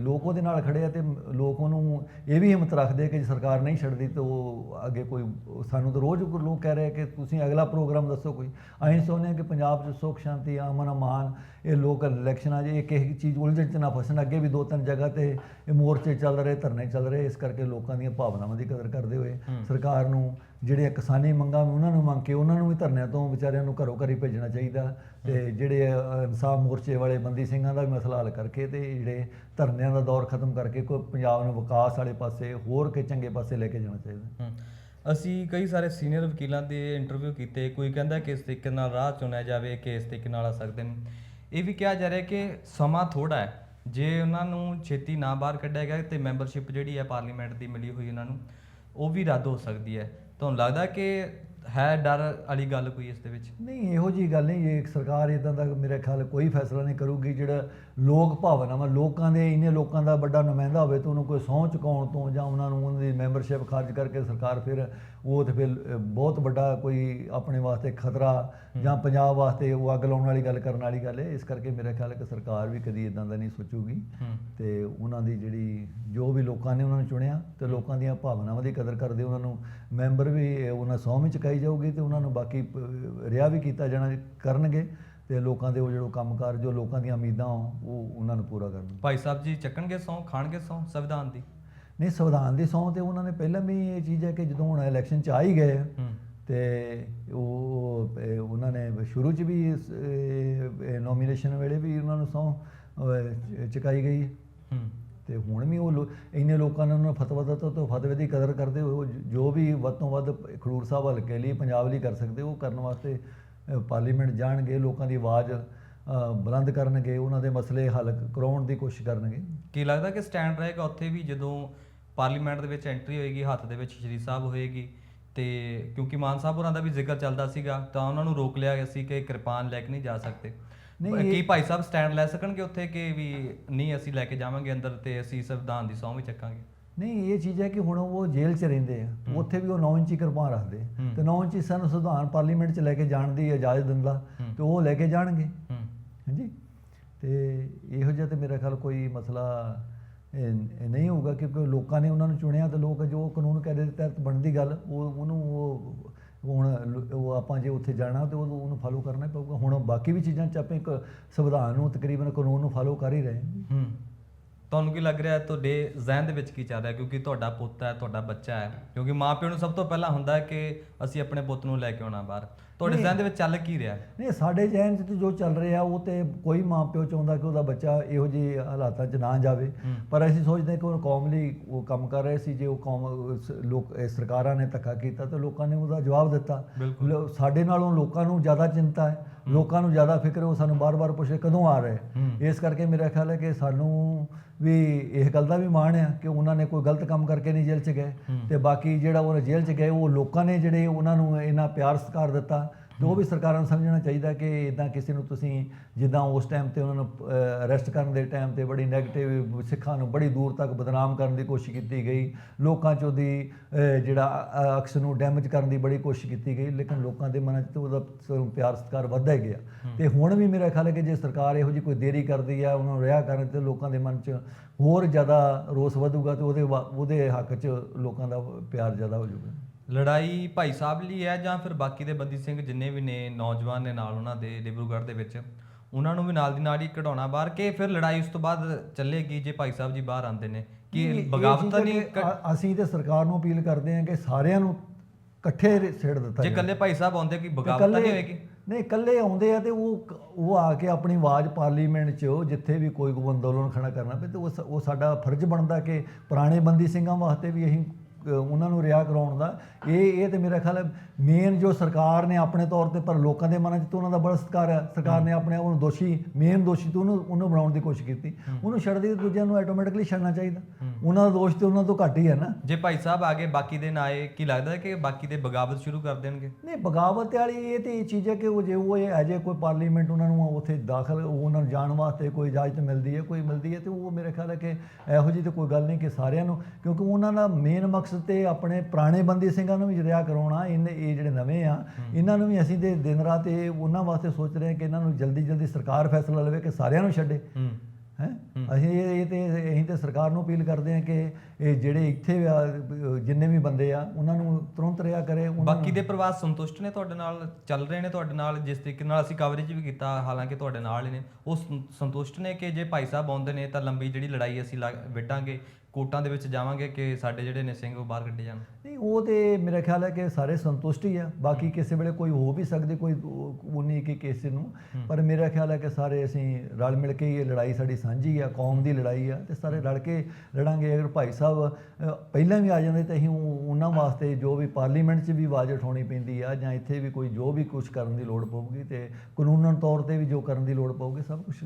ਲੋਕ ਉਹਦੇ ਨਾਲ ਖੜੇ ਆ ਤੇ ਲੋਕ ਉਹਨੂੰ ਇਹ ਵੀ ਹਿੰਮਤ ਰੱਖਦੇ ਕਿ ਜੇ ਸਰਕਾਰ ਨਹੀਂ ਛੱਡਦੀ ਤਾਂ ਉਹ ਅੱਗੇ ਕੋਈ ਸਾਨੂੰ ਤਾਂ ਰੋਜ਼ ਲੋਕ ਕਹਿ ਰਹੇ ਕਿ ਤੁਸੀਂ ਅਗਲਾ ਪ੍ਰੋਗਰਾਮ ਦੱਸੋ ਕੋਈ। ਅਸੀਂ ਹਾਂ ਕਿ ਪੰਜਾਬ 'ਚ ਸੁੱਖ ਸ਼ਾਂਤੀ ਅਮਨ ਅਮਾਨ ਇਹ ਲੋਕ ਇਲੈਕਸ਼ਨਾਂ 'ਚ ਇਹ ਕਿਸੇ ਚੀਜ਼ ਉਲਝਣ 'ਚ ਨਾ ਫਸਣ। ਅੱਗੇ ਵੀ ਦੋ ਤਿੰਨ ਜਗ੍ਹਾ ਤੇ ਇਹ ਮੋਰਚੇ ਚੱਲ ਰਹੇ ਧਰਨੇ ਚੱਲ ਰਹੇ ਇਸ ਕਰਕੇ ਲੋਕਾਂ ਦੀਆਂ ਭਾਵਨਾਵਾਂ ਦੀ ਕਦਰ ਕਰਦੇ ਹੋਏ ਸਰਕਾਰ ਨੂੰ ਜਿਹੜੀਆਂ ਕਿਸਾਨੀ ਮੰਗਾਂ ਉਹਨਾਂ ਨੂੰ ਮੰਗ ਕੇ ਉਹਨਾਂ ਨੂੰ ਵੀ ਧਰਨਿਆਂ ਤੋਂ ਵਿਚਾਰਿਆਂ ਨੂੰ ਘਰੋਂ ਘਰੀ ਭੇਜਣਾ ਚਾਹੀਦਾ। ਤੇ ਜਿਹੜੇ ਇਨਸਾਫ ਮੋਰਚੇ ਵਾਲੇ ਬੰਦੀ ਸਿੰਘਾਂ ਦਾ ਵੀ ਮਸਲਾ ਹੱਲ ਕਰਕੇ ਤੇ ਜਿਹੜੇ ਧਰਨਿਆਂ ਦਾ ਦੌਰ ਖਤਮ ਕਰਕੇ ਕੋਈ ਪੰਜਾਬ ਨੂੰ ਵਿਕਾਸ ਵਾਲੇ ਪਾਸੇ ਹੋਰ ਕਿ ਚੰਗੇ ਪਾਸੇ ਲੈ ਕੇ ਜਾਣਾ ਚਾਹੀਦਾ। ਅਸੀਂ ਕਈ ਸਾਰੇ ਸੀਨੀਅਰ ਵਕੀਲਾਂ ਦੇ ਇੰਟਰਵਿਊ ਕੀਤੇ ਕੋਈ ਕਹਿੰਦਾ ਕਿ ਇਸ ਤਰੀਕੇ ਨਾਲ ਰਾਹ ਚੁਣਿਆ ਜਾਵੇ ਕਿ ਇਸ ਤਰੀਕੇ ਨਾਲ ਆ ਸਕਦੇ ਨੇ। ਇਹ ਵੀ ਕਿਹਾ ਜਾ ਰਿਹਾ ਕਿ ਸਮਾਂ ਥੋੜਾ ਹੈ। ਜੇ ਉਹਨਾਂ ਨੂੰ ਛੇਤੀ ਨਾ ਬਾਹਰ ਕੱਢਿਆ ਗਿਆ ਤੇ ਮੈਂਬਰਸ਼ਿਪ ਜਿਹੜੀ ਹੈ ਪਾਰਲੀਮੈਂਟ ਦੀ ਮਿਲੀ ਹੋਈ ਉਹਨਾਂ ਨੂੰ। ਉਹ ਵੀ ਰੱਦ ਹੋ ਸਕਦੀ ਹੈ। ਤੁਹਾਨੂੰ ਲੱਗਦਾ ਕਿ ਹੈ ਡਰ ਵਾਲੀ ਗੱਲ ਕੋਈ ਇਸ ਦੇ ਵਿੱਚ? ਨਹੀਂ ਇਹੋ ਜੀ ਗੱਲ ਨਹੀਂ ਇਹ ਸਰਕਾਰ ਇਦਾਂ ਦਾ ਮੇਰੇ ਖਿਆਲ ਕੋਈ ਫੈਸਲਾ ਨਹੀਂ ਕਰੂਗੀ ਜਿਹੜਾ ਲੋਕ ਭਾਵਨਾਵਾਂ ਲੋਕਾਂ ਦੇ ਇੰਨੇ ਲੋਕਾਂ ਦਾ ਵੱਡਾ ਨੁਮਾਇੰਦਾ ਹੋਵੇ ਤਾਂ ਉਹਨੂੰ ਕੋਈ ਸਹੁੰ ਚੁਕਾਉਣ ਤੋਂ ਜਾਂ ਉਹਨਾਂ ਨੂੰ ਉਹਨਾਂ ਦੀ ਮੈਂਬਰਸ਼ਿਪ ਖਾਰਜ ਕਰਕੇ ਸਰਕਾਰ ਫਿਰ ਉਹ ਤੇ ਫਿਰ ਬਹੁਤ ਵੱਡਾ ਕੋਈ ਆਪਣੇ ਵਾਸਤੇ ਖਤਰਾ ਜਾਂ ਪੰਜਾਬ ਵਾਸਤੇ ਉਹ ਅੱਗ ਲਾਉਣ ਵਾਲੀ ਗੱਲ ਕਰਨ ਵਾਲੀ ਗੱਲ ਹੈ ਇਸ ਕਰਕੇ ਮੇਰੇ ਖਿਆਲ ਕਿ ਸਰਕਾਰ ਵੀ ਕਦੀ ਇਦਾਂ ਦਾ ਨਹੀਂ ਸੋਚੂਗੀ। ਤੇ ਉਹਨਾਂ ਦੀ ਜਿਹੜੀ ਜੋ ਵੀ ਲੋਕਾਂ ਨੇ ਉਹਨਾਂ ਨੂੰ ਚੁਣਿਆ ਤੇ ਲੋਕਾਂ ਦੀਆਂ ਭਾਵਨਾਵਾਂ ਦੀ ਕਦਰ ਕਰਦੇ ਉਹਨਾਂ ਨੂੰ ਮੈਂਬਰ ਵੀ ਉਹਨਾਂ ਸਹੁੰ ਵੀ ਚੁਕਾਈ ਜਾਊਗੀ ਤੇ ਉਹਨਾਂ ਨੂੰ ਬਾਕੀ ਰਿਹਾ ਵੀ ਕੀਤਾ ਜਾਣਾ ਕਰਨਗੇ ਤੇ ਲੋਕਾਂ ਦੇ ਉਹ ਜਿਹੜਾ ਕੰਮਕਾਰ ਜੋ ਲੋਕਾਂ ਦੀਆਂ ਉਮੀਦਾਂ ਉਹ ਉਹਨਾਂ ਨੂੰ ਪੂਰਾ ਕਰਨਗੇ। ਭਾਈ ਸਾਹਿਬ ਜੀ ਚੱਕਣਗੇ ਸੌ ਖਾਣਗੇ ਸੌ ਸੰਵਿਧਾਨ ਦੀ? ਨਹੀਂ ਸੰਵਿਧਾਨ ਦੀ ਸਹੁੰ ਤੇ ਉਹਨਾਂ ਨੇ ਪਹਿਲਾਂ ਵੀ ਇਹ ਚੀਜ਼ ਹੈ ਕਿ ਜਦੋਂ ਹੁਣ ਇਲੈਕਸ਼ਨ ਚ ਆ ਹੀ। ਗਏ ਤੇ ਉਹ ਉਹਨਾਂ ਨੇ ਸ਼ੁਰੂ ਚ ਵੀ ਨੋਮੀਨੇਸ਼ਨ ਵੇਲੇ ਵੀ ਉਹਨਾਂ ਨੂੰ ਸਹੁੰ ਚੁਕਾਈ ਗਈ ਹੂੰ। ਤੇ ਹੁਣ ਵੀ ਉਹ ਲੋ- ਇੰਨੇ ਲੋਕਾਂ ਨੇ ਉਹਨਾਂ ਨੂੰ ਫਤਵਾ ਦਿੱਤਾ ਤਾਂ ਫਤਵੇ ਦੀ ਕਦਰ ਕਰਦੇ ਹੋਏ ਉਹ ਜੋ ਵੀ ਵੱਧ ਤੋਂ ਵੱਧ ਖਡੂਰ ਸਾਹਿਬ ਹਲਕੇ ਲਈ ਪੰਜਾਬ ਲਈ ਕਰ ਸਕਦੇ, ਉਹ ਕਰਨ ਵਾਸਤੇ ਪਾਰਲੀਮੈਂਟ ਜਾਣਗੇ, ਲੋਕਾਂ ਦੀ ਆਵਾਜ਼ ਬੁਲੰਦ ਕਰਨਗੇ, ਉਹਨਾਂ ਦੇ ਮਸਲੇ ਹੱਲ ਕਰਾਉਣ ਦੀ ਕੋਸ਼ਿਸ਼ ਕਰਨਗੇ। ਕੀ ਲੱਗਦਾ ਕਿ ਸਟੈਂਡ ਰਹੇਗਾ ਉੱਥੇ ਵੀ ਜਦੋਂ ਪਾਰਲੀਮੈਂਟ ਦੇ ਵਿੱਚ ਐਂਟਰੀ ਹੋਏਗੀ, ਹੱਥ ਦੇ ਵਿੱਚ ਸ਼੍ਰੀ ਸਾਹਿਬ ਹੋਏਗੀ? ਤੇ ਕਿਉਂਕਿ ਮਾਨ ਸਾਹਿਬ ਹੋਰਾਂ ਦਾ ਵੀ ਜ਼ਿਕਰ ਚੱਲਦਾ ਸੀਗਾ, ਤਾਂ ਉਹਨਾਂ ਨੂੰ ਰੋਕ ਲਿਆ ਗਿਆ ਸੀ ਕਿ ਕਿਰਪਾਨ ਲੈ ਕੇ ਨਹੀਂ ਜਾ ਸਕਦੇ। ਨਹੀਂ, ਕੀ ਇਹ- ਭਾਈ ਸਾਹਿਬ ਸਟੈਂਡ ਲੈ ਸਕਣਗੇ ਉੱਥੇ ਕਿ ਵੀ ਨਹੀਂ ਅਸੀਂ ਲੈ ਕੇ ਜਾਵਾਂਗੇ ਅੰਦਰ ਤੇ ਅਸੀਂ ਸੰਵਿਧਾਨ ਦੀ ਸਹੁੰ ਵੀ ਚੱਕਾਂਗੇ? ਨਹੀਂ ਇਹ ਚੀਜ਼ ਹੈ ਕਿ ਹੁਣ ਉਹ ਜੇਲ੍ਹ 'ਚ ਰਹਿੰਦੇ ਆ। ਉੱਥੇ ਵੀ ਉਹ 9 ਇੰਚੀ ਕਿਰਪਾਨ ਰੱਖਦੇ। ਹੂੰ। ਤੇ 9 ਇੰਚੀ ਸਾਨੂੰ ਸੰਵਿਧਾਨ ਪਾਰਲੀਮੈਂਟ 'ਚ ਲੈ ਕੇ ਜਾਣ ਦੀ ਇਜਾਜ਼ਤ ਦਿੰਦਾ। ਹੂੰ। ਤੇ ਉਹ ਲੈ ਕੇ ਜਾਣਗੇ। ਹੂੰ। ਹਾਂਜੀ? ਤੇ ਇਹੋ ਜਿਹਾ ਤੇ ਮੇਰਾ ਖਿਆਲ ਕੋਈ ਮਸਲਾ ਇਹ ਇਹ ਨਹੀਂ ਹੋਊਗਾ ਕਿਉਂਕਿ ਲੋਕਾਂ ਨੇ ਉਹਨਾਂ ਨੂੰ ਚੁਣਿਆ ਤੇ ਲੋਕ ਜੋ ਕਾਨੂੰਨ ਕਾਇਦੇ ਦੇ ਤਹਿਤ ਬਣਦੀ ਗੱਲ ਉਹ ਉਹਨੂੰ ਉਹ ਹੁਣ ਉਹ ਆਪਾਂ ਜੇ ਉੱਥੇ ਜਾਣਾ ਤੇ ਉਹ ਉਹਨੂੰ ਫਾਲੋ ਕਰਨਾ ਪਊਗਾ। ਹੁਣ ਬਾਕੀ ਵੀ ਚੀਜ਼ਾਂ ਚ ਆਪਾਂ ਇੱਕ ਸੰਵਿਧਾਨ ਨੂੰ ਤਕਰੀਬਨ ਕਾਨੂੰਨ ਨੂੰ ਫਾਲੋ ਕਰ ਹੀ ਰਹੇ ਹਾਂ। ਤੁਹਾਨੂੰ ਕੀ ਲੱਗ ਰਿਹਾ ਹੈ? ਤੁਹਾਡੇ ਜ਼ਿਹਨ ਦੇ ਵਿੱਚ ਕੀ ਚੱਲ ਰਿਹਾ? ਕਿਉਂਕਿ ਤੁਹਾਡਾ ਪੁੱਤ ਹੈ ਤੁਹਾਡਾ ਬੱਚਾ ਹੈ। ਕਿਉਂਕਿ ਮਾਪਿਆਂ ਨੂੰ ਸਭ ਤੋਂ ਪਹਿਲਾਂ ਹੁੰਦਾ ਹੈ ਕਿ ਅਸੀਂ ਆਪਣੇ ਪੁੱਤ ਨੂੰ ਲੈ ਕੇ ਆਉਣਾ ਬਾਹਰ। ਤੁਹਾਡੇ ਨਹੀਂ। ਜ਼ਿਹਨ ਦੇ ਵਿੱਚ ਚੱਲ ਕੀ ਰਿਹਾ? ਨਹੀਂ ਸਾਡੇ ਜਹਿਨ 'ਚ ਤੇ ਜੋ ਚੱਲ ਰਿਹਾ ਉਹ ਤੇ ਕੋਈ ਮਾਂ ਪਿਓ ਚਾਹੁੰਦਾ ਕਿ ਉਹਦਾ ਬੱਚਾ ਇਹੋ ਜਿਹੇ ਹਾਲਾਤਾਂ 'ਚ ਨਾ ਜਾਵੇ। ਹੂੰ। ਪਰ ਅਸੀਂ ਸੋਚਦੇ ਕਿ ਉਹ ਕੌਮ ਲਈ ਉਹ ਕੰਮ ਕਰ ਰਹੇ ਸੀ ਜੇ ਉਹ ਕੌਮ ਉਸ ਲੋਕ ਇਹ ਸਰਕਾਰਾਂ ਨੇ ਧੱਕਾ ਕੀਤਾ ਤਾਂ ਲੋਕਾਂ ਨੇ ਉਹਦਾ ਜਵਾਬ ਦਿੱਤਾ। ਬਿਲਕੁਲ। ਲੋ- ਸਾਡੇ ਨਾਲੋਂ ਲੋਕਾਂ ਨੂੰ ਜ਼ਿਆਦਾ ਚਿੰਤਾ ਹੈ। ਲੋਕਾਂ ਨੂੰ ਜ਼ਿਆਦਾ ਫਿਕਰ ਹੈ ਉਹ ਸਾਨੂੰ ਬਾਰ-ਬਾਰ ਪੁੱਛੇ ਕਦੋਂ ਆ ਰਹੇ। ਹੂੰ। ਇਸ ਕਰਕੇ ਮੇਰਾ ਖਿਆਲ ਹੈ ਕਿ ਸਾਨੂੰ ਵੀ ਇਹ ਗੱਲ ਦਾ ਵੀ ਮਾਣ ਆ ਕਿ ਉਹਨਾਂ ਨੇ ਕੋਈ ਗਲਤ ਕੰਮ ਕਰਕੇ ਨਹੀਂ ਜੇਲ੍ਹ 'ਚ ਗਏ। ਤੇ ਬਾਕੀ ਜਿਹੜਾ ਉਹ ਜੇਲ੍ਹ 'ਚ ਗਏ ਉਹ ਲੋਕਾਂ ਨੇ ਜਿਹੜੇ ਉਹਨਾਂ ਨੂੰ ਇੰਨਾ ਪਿਆਰ ਸਤਿਕਾਰ ਦਿੱਤਾ ਤੇ ਉਹ ਵੀ ਸਰਕਾਰਾਂ ਨੂੰ ਸਮਝਣਾ ਚਾਹੀਦਾ ਕਿ ਇਦਾਂ ਕਿਸੇ ਨੂੰ ਤੁਸੀਂ ਜਿੱਦਾਂ ਉਸ ਟਾਈਮ ਤੇ ਉਹਨਾਂ ਨੂੰ ਅਰੈਸਟ ਕਰਨ ਦੇ ਟਾਈਮ ਤੇ ਬੜੀ 네ਗੇਟਿਵ ਸਿੱਖਾਂ ਨੂੰ ਬੜੀ ਦੂਰ ਤੱਕ ਬਦਨਾਮ ਕਰਨ ਦੀ ਕੋਸ਼ਿਸ਼ ਕੀਤੀ ਗਈ। ਲੋਕਾਂ 'ਚ ਉਹਦੀ ਜਿਹੜਾ ਅਕਸ ਨੂੰ ਡੈਮੇਜ ਕਰਨ ਦੀ ਬੜੀ ਕੋਸ਼ਿਸ਼ ਕੀਤੀ ਗਈ ਲੇਕਿਨ ਲੋਕਾਂ ਦੇ ਮਨਾਂ 'ਚ ਤਾਂ ਉਹਦਾ ਪਿਆਰ ਸਤਿਕਾਰ ਵੱਧਦਾ ਹੀ ਗਿਆ। ਤੇ ਹੁਣ ਵੀ ਮੇਰਾ ਖਿਆਲ ਹੈ ਕਿ ਜੇ ਸਰਕਾਰ ਇਹੋ ਜਿਹੀ ਕੋਈ ਦੇਰੀ ਕਰਦੀ ਹੈ ਉਹਨਾਂ ਨੂੰ ਰਿਹਾ ਕਰਨ ਤੇ ਲੋਕਾਂ ਦੇ ਮਨ 'ਚ ਹੋਰ ਜ਼ਿਆਦਾ ਰੋਸ ਵਧੂਗਾ ਤੇ ਉਹਦੇ ਉਹਦੇ ਹੱਕ 'ਚ ਲੋਕਾਂ ਦਾ ਪਿਆਰ ਜ਼ਿਆਦਾ ਹੋ ਜਾਊਗਾ। ਲੜਾਈ ਭਾਈ ਸਾਹਿਬ ਲਈ ਹੈ ਜਾਂ ਫਿਰ ਬਾਕੀ ਦੇ ਬੰਦੀ ਸਿੰਘ ਜਿੰਨੇ ਵੀ ਨੇ ਨੌਜਵਾਨ ਨੇ ਨਾਲ ਉਹਨਾਂ ਦੇ ਡਿਬਰੂਗੜ੍ਹ ਦੇ ਵਿੱਚ ਉਹਨਾਂ ਨੂੰ ਵੀ ਨਾਲ ਦੀ ਨਾਲ ਹੀ ਕਢਾਉਣਾ ਬਾਹਰ ਕਿ ਫਿਰ ਲੜਾਈ ਉਸ ਤੋਂ ਬਾਅਦ ਚੱਲੇਗੀ ਜੇ ਭਾਈ ਸਾਹਿਬ ਜੀ ਬਾਹਰ ਆਉਂਦੇ ਨੇ ਕਿ ਬਗਾਵਤ ਨਹੀਂ ਅਸੀਂ ਤੇ ਸਰਕਾਰ ਨੂੰ ਅਪੀਲ ਕਰਦੇ ਹਾਂ ਕਿ ਸਾਰਿਆਂ ਨੂੰ ਇਕੱਠੇ ਸਿੱਟ ਦਿੱਤਾ ਜੇ। ਇਕੱਲੇ ਭਾਈ ਸਾਹਿਬ ਆਉਂਦੇ ਕਿ ਬਗਾਵਤ ਨਹੀਂ ਹੋਏਗੀ ਨਹੀਂ ਇਕੱਲੇ ਆਉਂਦੇ ਆ ਤੇ ਉਹ ਉਹ ਆ ਕੇ ਆਪਣੀ ਆਵਾਜ਼ ਪਾਰਲੀਮੈਂਟ 'ਚ ਜਿੱਥੇ ਵੀ ਕੋਈ ਕੋਈ ਅੰਦੋਲਨ ਖੜਾ ਕਰਨਾ ਪਏ ਤੇ ਉਹ ਉਹ ਸਾਡਾ ਫਰਜ਼ ਬਣਦਾ ਕਿ ਪੁਰਾਣੇ ਬੰਦੀ ਸਿੰਘਾਂ ਵਾਸਤੇ ਵੀ ਅਸੀਂ ਉਹਨਾਂ ਨੂੰ ਰਿਹਾ ਕਰਾਉਣ ਦਾ। ਇਹ ਇਹ ਤੇ ਮੇਰਾ ਖਿਆਲ ਹੈ ਮੇਨ ਜੋ ਸਰਕਾਰ ਨੇ ਆਪਣੇ ਤੌਰ ਤੇ ਪਰ ਲੋਕਾਂ ਦੇ ਮਨਾਂ 'ਚ ਤਾਂ ਉਹਨਾਂ ਦਾ ਬੜਾ ਸਤਿਕਾਰ ਹੈ। ਸਰਕਾਰ ਨੇ ਆਪਣੇ ਆਪ ਨੂੰ ਦੋਸ਼ੀ ਮੇਨ ਦੋਸ਼ੀ ਤੋਂ ਉਹਨੂੰ ਉਹਨੂੰ ਬਣਾਉਣ ਦੀ ਕੋਸ਼ਿਸ਼ ਕੀਤੀ। ਉਹਨੂੰ ਛੱਡਦੀ ਤੇ ਦੂਜਿਆਂ ਨੂੰ ਆਟੋਮੈਟਿਕਲੀ ਛੱਡਣਾ ਚਾਹੀਦਾ। ਉਹਨਾਂ ਦਾ ਦੋਸ਼ ਤੇ ਉਹਨਾਂ ਤੋਂ ਘੱਟ ਹੀ ਹੈ ਨਾ। ਜੇ ਭਾਈ ਸਾਹਿਬ ਆਗੇ ਬਾਕੀ ਦੇ ਨਾ ਆਏ ਕੀ ਲੱਗਦਾ ਹੈ ਕਿ ਬਾਕੀ ਦੇ ਬਗਾਵਤ ਸ਼ੁਰੂ ਕਰ ਦੇਣਗੇ? ਨਹੀਂ ਬਗਾਵਤ ਵਾਲੀ ਇਹ ਤੇ ਇਹ ਚੀਜ਼ ਹੈ ਕਿ ਉਹ ਜੇ ਉਹ ਅਜੇ ਕੋਈ ਪਾਰਲੀਮੈਂਟ ਉਹਨਾਂ ਨੂੰ ਉੱਥੇ ਦਾਖਲ ਉਹਨਾਂ ਨੂੰ ਜਾਣ ਵਾਸਤੇ ਕੋਈ ਇਜਾਜ਼ਤ ਮਿਲਦੀ ਹੈ ਕੋਈ ਮਿਲਦੀ ਹੈ ਤੇ ਉਹ ਮੇਰੇ ਖਿਆਲ ਹੈ ਕਿ ਇਹੋ ਜਿਹੀ ਤਾਂ ਕੋਈ ਗੱਲ ਨਹੀਂ ਕਿ ਸਾਰਿਆਂ ਨੂੰ ਕਿਉਂਕਿ ਉਹਨਾਂ ਦਾ ਮੇਨ ਮਕਸਦ ਤੇ ਆਪਣੇ ਪੁਰਾਣੇ ਬੰਦੀ ਸਿੰਘਾਂ ਨੂੰ ਵੀ ਰਿਹਾ ਕਰਾਉਣਾ ਇਹਨੇ ਇਹ ਜਿਹੜੇ ਨਵੇਂ ਆ ਇਹਨਾਂ ਨੂੰ ਵੀ ਅਸੀਂ ਤੇ ਦਿਨ ਰਾਤ ਇਹ ਉਹਨਾਂ ਵਾਸਤੇ ਸੋਚ ਰਹੇ ਹਾਂ ਕਿ ਇਹਨਾਂ ਨੂੰ ਜਲਦੀ ਜਲਦੀ ਸਰਕਾਰ ਫੈਸਲਾ ਲਵੇ ਕਿ ਸਾਰਿਆਂ ਨੂੰ ਛੱਡੇ। ਹੂੰ। ਅਸੀਂ ਇਹ ਤੇ ਅਸੀਂ ਤੇ ਸਰਕਾਰ ਨੂੰ ਅਪੀਲ ਕਰਦੇ ਹਾਂ ਕਿ ਇਹ ਜਿਹੜੇ ਇੱਥੇ ਜਿੰਨੇ ਵੀ ਬੰਦੇ ਆ ਉਹਨਾਂ ਨੂੰ ਤੁਰੰਤ ਰਿਹਾ ਕਰੇ ਬਾਕੀ ਦੇ ਪਰਿਵਾਰ ਸੰਤੁਸ਼ਟ ਨੇ ਤੁਹਾਡੇ ਨਾਲ ਚੱਲ ਰਹੇ ਨੇ ਤੁਹਾਡੇ ਨਾਲ ਜਿਸ ਤਰੀਕੇ ਨਾਲ ਅਸੀਂ ਕਵਰੇਜ ਵੀ ਕੀਤਾ ਹਾਲਾਂਕਿ ਤੁਹਾਡੇ ਨਾਲ ਹੀ ਨੇ ਉਹ ਸੰਤੁਸ਼ਟ ਨੇ ਕਿ ਜੇ ਭਾਈ ਸਾਹਿਬ ਆਉਂਦੇ ਨੇ ਤਾਂ ਲੰਬੀ ਜਿਹੜੀ ਲੜਾਈ ਅਸੀਂ ਵਿੱਢਾਂਗੇ ਕੋਟਾਂ ਦੇ ਵਿੱਚ ਜਾਵਾਂਗੇ ਕਿ ਸਾਡੇ ਜਿਹੜੇ ਨੇ ਸਿੰਘ ਉਹ ਬਾਹਰ ਕੱਢੇ ਜਾਣ? ਨਹੀਂ ਉਹ ਤੇ ਮੇਰਾ ਖਿਆਲ ਹੈ ਕਿ ਸਾਰੇ ਸੰਤੁਸ਼ਟ ਹੀ ਆ। ਬਾਕੀ ਕਿਸੇ ਵੇਲੇ ਕੋਈ ਹੋ ਵੀ ਸਕਦੇ ਕੋਈ ਉਨੀ ਕਿ ਕਿਸੇ ਨੂੰ। ਪਰ ਮੇਰਾ ਖਿਆਲ ਹੈ ਕਿ ਸਾਰੇ ਅਸੀਂ ਰਲ ਮਿਲ ਕੇ ਹੀ ਇਹ ਲੜਾਈ ਸਾਡੀ ਸਾਂਝੀ ਆ ਕੌਮ ਦੀ ਲੜਾਈ ਆ ਤੇ ਸਾਰੇ ਰਲ ਕੇ ਲੜਾਂਗੇ। ਅਗਰ ਭਾਈ ਸਾਹਿਬ ਪਹਿਲਾਂ ਵੀ ਆ ਜਾਂਦੇ ਤੇ ਅਸੀਂ ਉਹ- ਉਹਨਾਂ ਵਾਸਤੇ ਜੋ ਵੀ ਪਾਰਲੀਮੈਂਟ 'ਚ ਵੀ ਆਵਾਜ਼ ਉਠਾਉਣੀ ਪੈਂਦੀ ਆ ਜਾਂ ਇੱਥੇ ਵੀ ਕੋਈ ਜੋ ਵੀ ਕੁਝ ਕਰਨ ਦੀ ਲੋੜ ਪਊਗੀ ਤੇ ਕਾਨੂੰਨਨ ਤੌਰ ਤੇ ਵੀ ਜੋ ਕਰਨ ਦੀ ਲੋੜ ਪਊਗੀ ਸਭ ਕੁਝ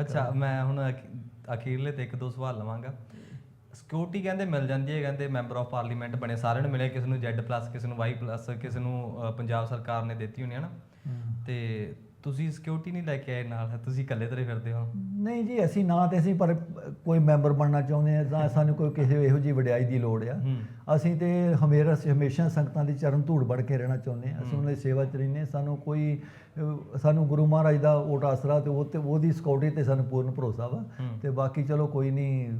ਅੱਛਾ ਮੈਂ ਹੁਣ ਅਖ- ਅਖੀਰਲੇ ਤੇ ਇੱਕ ਦੋ ਸਵਾਲ ਲਵਾਂਗਾ। ਸਿਕਿਉਰਿਟੀ ਕਹਿੰਦੇ ਮਿਲ ਜਾਂਦੀ ਹੈ ਕਹਿੰਦੇ ਮੈਂਬਰ ਆਫ ਪਾਰਲੀਮੈਂਟ ਬਣੇ ਸਾਰਿਆਂ ਨੂੰ ਮਿਲੇ ਕਿਸੇ ਨੂੰ Z+ ਕਿਸੇ ਨੂੰ Y+ ਕਿਸੇ ਨੂੰ ਪੰਜਾਬ ਸਰਕਾਰ ਨੇ ਦਿੱਤੀ ਹੋਣੀ ਹੈ ਨਾ। ਤੇ ਤੁਸੀਂ ਸਿਕਿਉਰਿਟੀ ਨਹੀਂ ਲੈ ਕੇ ਆਏ ਨਾਲ ਤੁਸੀਂ ਇਕੱਲੇ ਤੁਰੇ ਫਿਰਦੇ ਹੋ। ਨਹੀਂ ਜੀ ਅਸੀਂ ਨਾ ਤੇ ਅਸੀਂ ਪਰ ਕੋਈ ਮੈਂਬਰ ਬਣਨਾ ਚਾਹੁੰਦੇ ਆ ਜਾਂ ਸਾਨੂੰ ਕੋਈ ਕਿਸੇ ਇਹੋ ਜਿਹੀ ਵਡਿਆਈ ਦੀ ਲੋੜ ਆ। ਅਸੀਂ ਤੇ ਹਮੇਸ਼ਾ ਹਮੇਸ਼ਾ ਸੰਗਤਾਂ ਦੀ ਚਰਨ ਧੂੜ ਬੜ ਕੇ ਰਹਿਣਾ ਚਾਹੁੰਦੇ ਆ ਅਸੀਂ ਉਹਨਾਂ ਦੀ ਸੇਵਾ ਚ ਰਹਿੰਦੇ। ਸਾਨੂੰ ਕੋਈ ਸਾਨੂੰ ਗੁਰੂ ਮਹਾਰਾਜ ਦਾ ਓਟ ਆਸਰਾ ਤੇ ਉਹ ਤੇ ਉਹਦੀ ਸਿਕਿਉਰਿਟੀ ਤੇ ਸਾਨੂੰ ਪੂਰਨ ਭਰੋਸਾ ਵਾ। ਤੇ ਬਾਕੀ ਚਲੋ ਕੋਈ ਨਹੀਂ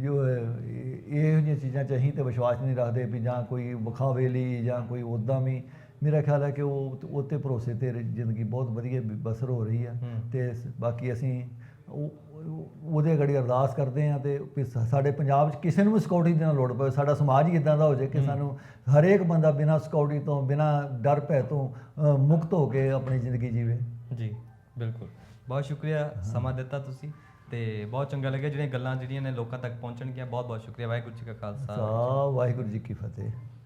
ਜੋ ਇਹ ਜਿਹੀਆਂ ਚੀਜ਼ਾਂ ਚ ਅਸੀਂ ਤੇ ਵਿਸ਼ਵਾਸ ਨਹੀਂ ਰੱਖਦੇ ਵੀ ਜਾਂ ਕੋਈ ਵਿਖਾਵੇ ਲਈ ਜਾਂ ਕੋਈ ਉਦਾਂ ਵੀ। ਮੇਰਾ ਖਿਆਲ ਹੈ ਕਿ ਉਹ ਉਹ ਤੇ ਭਰੋਸੇ ਤੇ ਜ਼ਿੰਦਗੀ ਬਹੁਤ ਵਧੀਆ ਬਸਰ ਹੋ ਰਹੀ ਆ। ਹੂੰ। ਤੇ ਬਾਕੀ ਅਸੀਂ ਉਹ- ਉਹ- ਉਹਦੇ ਗੜੀ ਅਰਦਾਸ ਕਰਦੇ ਆ ਤੇ ਸਾਡੇ ਪੰਜਾਬ 'ਚ ਕਿਸੇ ਨੂੰ ਵੀ ਸਿਕਿਉਰਿਟੀ ਦੀ ਨਾ ਲੋੜ ਪਵੇ। ਸਾਡਾ ਸਮਾਜ ਹੀ ਇਦਾਂ ਦਾ ਹੋ ਜਾਏ ਕਿ ਸਾਨੂੰ ਹਰੇਕ ਬੰਦਾ ਬਿਨਾਂ ਸਿਕਿਉਰਿਟੀ ਤੋਂ ਬਿਨਾਂ ਡਰ ਭੈ ਤੋਂ ਮੁਕਤ ਹੋ ਕੇ ਆਪਣੀ ਜ਼ਿੰਦਗੀ ਜੀਵੇ। ਜੀ ਬਿਲਕੁਲ। ਬਹੁਤ ਸ਼ੁਕਰੀਆ ਸਮਾਂ ਦਿੱਤਾ ਤੁਸੀਂ। ਤੇ ਬਹੁਤ ਚੰਗਾ ਲੱਗਿਆ ਜਿਹੜੀਆਂ ਗੱਲਾਂ ਜਿਹੜੀਆਂ ਨੇ ਲੋਕਾਂ ਤੱਕ ਪਹੁੰਚਣਗੀਆਂ। ਬਹੁਤ ਬਹੁਤ ਸ਼ੁਕਰੀਆ। ਵਾਹਿਗੁਰੂ ਜੀ ਕਾ ਖਾਲਸਾ। ਵਾਹਿਗੁਰੂ ਜੀ ਕੀ ਫਤਿਹ।